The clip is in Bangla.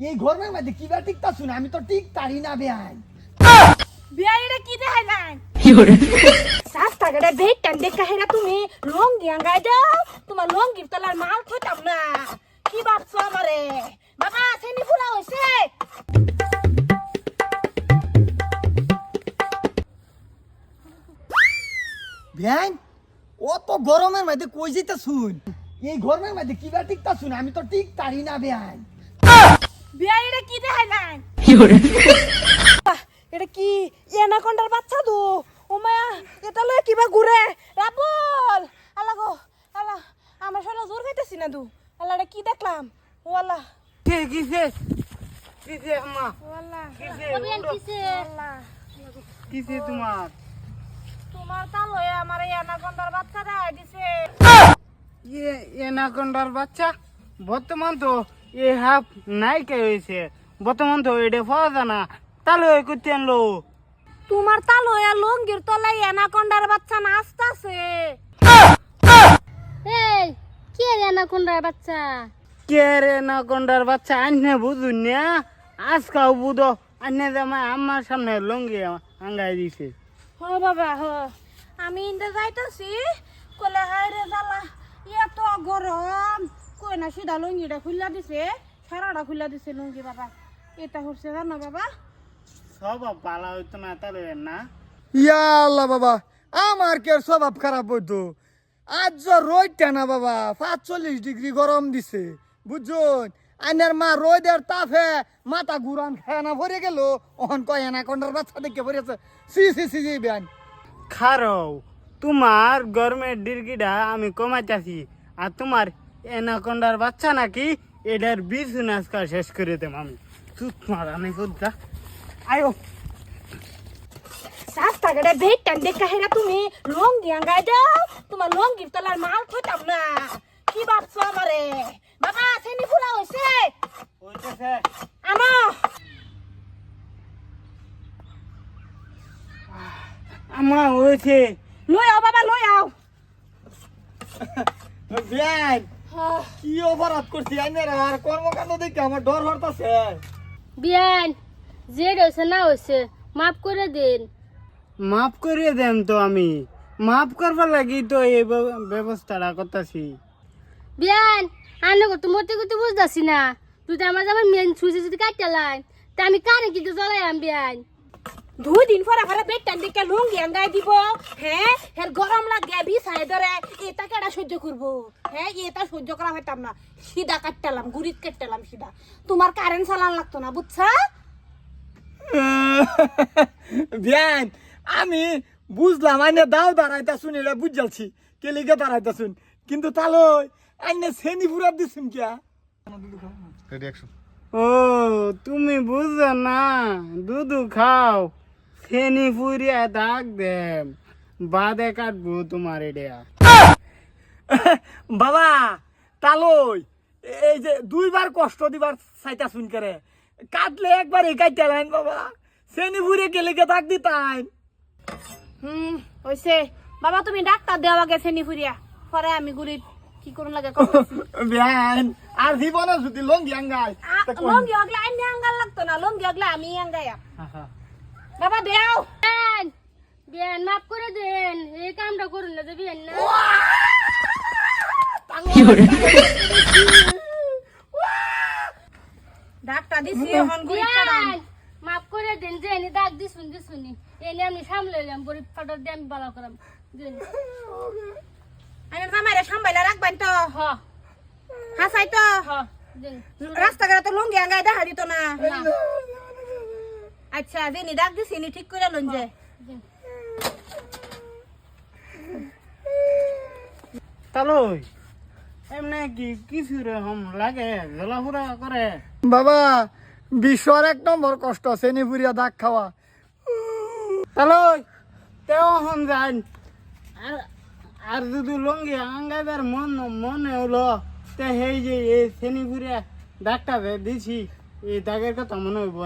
এই ঘরের মধ্যে কিবা টিকতা শুনে আমি তো ঠিক তারি না বেআই বিয়াইরে কি দেখাই নাই? রাস্তাঘাটে বেটটান দেখা হেরা তুমি লঙ্গি আঙ্গাই দাও তোমার লঙ্গির তলার মাল থইতাম না। কি ভাবছ আমারে? বাবা সেনি ফুলা হইছে। বেআই ও তো গরমের মধ্যে কই যেতে শুন এই গরমের মধ্যে কিবা টিকতা শুনে আমি তো ঠিক তারি না বিয়াইরে কি দেখাই নাই? বাহ, এটা কি এনাকন্ডার বাচ্চা দু ও মায়া এটা লয়ে কিবা ঘুরে। রাবল আল্লাহ গো আল্লাহ আমার জোর খাইতেছি না দু। আল্লাহ এটা কি দেখলাম? ও আল্লাহ। কে কিসে কিসে আম্মা। ও আল্লাহ। কিসে আল্লাহ। কিসে তোমার। তোমার হয়ে আমার বাচ্চা দেয় দিছে। এনাকন্ডার বাচ্চা বর্তমান তো এ হাফ নাইকে হয়েছে। বর্তমান তো এটা পাওয়া যায় না। তাহলে ওই করতে আনলো। তোমার তাল হয়ে লঙ্গির তলায় অ্যানাকন্ডার বাচ্চা নাচতাছে এই কে জানা কোনটার বাচ্চা? কে রে এনাকন্ডার বাচ্চা আননে বুঝুন না। আজকাও বুধো আননে জামাই আমার সামনে লঙ্গি আঙ্গাই দিছে। হ বাবা হ। আমি ইন্দে যাইতাছি কলে হায় রে জ্বালা এত গরম। কই না সিধা লুঙ্গিটা খুললা দিছে সারাটা খুললা দিছে লুঙ্গি বাবা। এটা হচ্ছে জানো বাবা? সব ভালো হইতো না তাহলে না। ইয়া আল্লাহ বাবা আমার কে স্বভাব খারাপ হইতো? আজ যে রোদটা না বাবা পাঁচচল্লিশ ডিগ্রি গরম দিছে বুঝছুন? আইনার মা রোদের তাপে মাথা ঘুরান খায় না ভরে গেল ওহন কয় না কন্ডার বাচ্চা দেখে ভরেছে সি সি সি সি বেন খারও তোমার গরমের ডিরগিটা আমি কমাইতেছি আর তোমার এনাকন্ডার বাচ্চা নাকি? এটার বীজ নাচকা শেষ করে দেব আমি তুত মারানি খুদ্া আয়ো। রাস্তাঘাটে বেটটান দেখা হেরা তুমি লঙ্গি আঙ্গাই দাও তোমার লঙ্গির তলার মাল থইতাম না। কি ভাবছ আমারে? বাবা সেনি ফুলা হইতেছে। আমা। আমার হয়েছে লই আও বাবা লই আও। বেন কি অপরাধ করছি? আইনের আর কর্মকাণ্ড দেখে আমার ডর হরতাছে। বিয়ান যে হয়েছে না হয়েছে মাফ করে দিন। মাফ করে দেন তো আমি। মাফ করবার লাগি তো এই ব্যব- ব্যবস্থাটা করতেছি। বিয়ান আনে কত মতে কত বুঝতেছি না। তুই তো আমার যাবার মেন সুইচে যদি কাটতে লাইন তা আমি কারে কিন্তু জ্বলাই আম বিয়ান? দুই দিন পরে ঘরে বেটটান দেখে লঙ্গি আঙ্গাই দিব। হ্যাঁ হের গরম লাগে বিছাই ধরে এটা কেডা সহ্য করব হ্যাঁ এটা সহ্য করা হইতাম না। সিধা কাটতালাম গুড়িত কাটতালাম সিধা তোমার কারেন্ট চালান লাগতো না বুঝছা বিয়ান আমি বুঝলাম আইনে দাও দাঁড়াইতা শুন এটা বুঝালছি কেলিকে দাঁড়াইতা শুন কিন্তু তালই আইনে সেনি ফুরাত দিছুন কিয়া? ও তুমি বুঝো না দুধু খাও। ফেনি ফুরিয়া দাগ দেম। বাদে কাটবো তোমার এটা বাবা তালই এই যে দুইবার কষ্ট দিবার চাইতা শুন করে। কাটলে একবার এই কাইটা লাইন বাবা। সেনি ফুরে কেলিকে দাগ দিতাইন। হুম হইছে। বাবা তুমি ডাক্তার দেওয়া গেছে নি ফুরিয়া। পরে আমি গুড়িত কি করুন লাগে বিয়ান আর জীবনে যদি লঙ্গি আঙ্গাই লঙ্গি অগলে আঙ্গাল লাগতো না। লঙ্গি অগলে আমি আঙ্গাইয়া। বাবা দেও। বিয়ান মাফ করে দেন। এই কামটা করুন না যে বিয়ান না। ডাক্তার দিছি এখন মাফ করে দেন যে এনে আমি সামলাইলাম গরিব ফাটার দিয়ে আমি বালা করাম। দেন আমি জামাইরে সামবাইলা রাখবেন তো। হ। হাসাই তো। হ দেন রাস্তাঘাটে তো লঙ্গি আঙ্গাই দেখা দিত না। আচ্ছা দিনি ডাক দিছি নি ঠিক করে লন যে তালই এমনি কি কিছু রে হম লাগে জলাফুরা করে। বাবা বিশ্বর এক নম্বর কষ্ট সেনি ফুরিয়া দাগ খাওয়া। তালই তেও হন যান আর আর যদি লঙ্গি আঙ্গাইবার মন মনে হলো তে হেই যে এই শ্রেণি ঘুরে ডাক্তার দিছি এই দাগের কথা মনে হইব